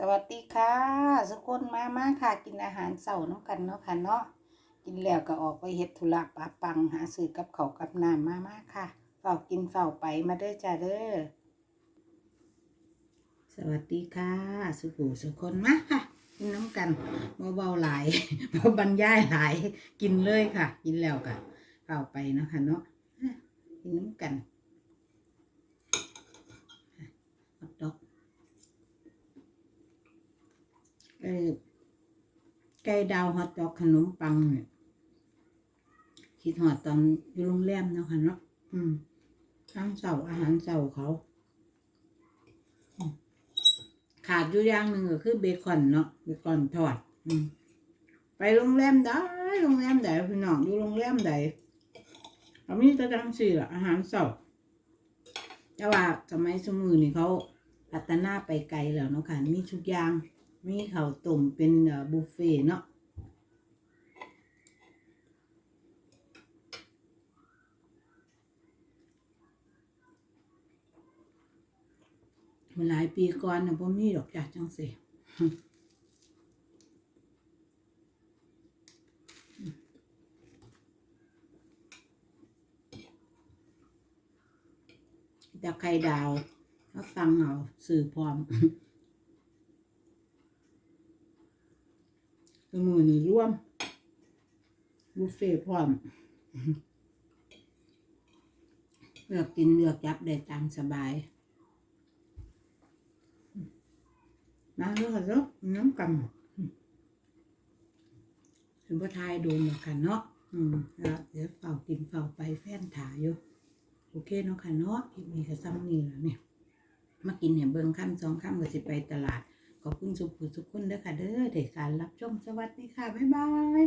สวัสดีค่ะสุกคนมามาค่ะ กินอาหารเสาร์น้ำกันเนาะค่ะเนาะกินแล้วก็ออกไปเฮ็ดธุระปะปังหาซื้อกับเขากับน้ำมามาค่ะเฝ้ากินเฝ้าไปมาเด้อจ้าเด้อสวัสดีค่ะ สุขูสุคนมาค่ะ กินน้ำกันเบาๆหลายบ่บรรยายหลาย กินเลยค่ะ กินแล้วก็เฝ้าไปเนาะค่ะเนาะอะกินน้ำกันฮอตดอก ไก่ไก่ดาวฮอตดอกขนมปังเนี่ยคิดหอดตอนอยู่โรงแรมเนาะค่ะเนาะอืมอาหารเสาอาหารเสาเขาขาดอยู่อย่างหนึ่งก็คือเบคอนเนาะเบคอนทอดอืมไปโรงแรมได้โรงแรมใดพี่น้องอยู่โรงแรมใดเขามีตะจังสี่ละอาหารเสาแต่ว่าสมัยสมือนี่เขาพัฒนาไปไกลแล้วเนาะค่ะมีทุกอย่าง มีข้าวต้มเป็นบุฟเฟ่เนาะมันหลายปีก่อนนะพ่มีดอกจ้ะจังสิแต่ไข่ดาวเขาสั่งเอาสื่อพร้อม มือนี่ร่วมบุฟเฟ่พร้อมเลือกกินเลือกจับได้ตามสบาย มาเลือกแล้วน้ำกันถึงพ่อทายดนเหมือนกันเนาะอืมแล้วเดี๋ยวเฝ้ากินเฝ้าไปแฟนถ่ายอยู่ โอเคเนาะค่ะเนาะคลิปนี้ก็ซ้ำนี่แล้วเนี่ย มากินเนี่ยเบิ่งค่ำสองค่ำก็สิไปตลาด ขอบคุณสุขสุขคุณด้วยค่ะเด้อเด็กการรับชมสวัสดีค่ะ บ๊ายบาย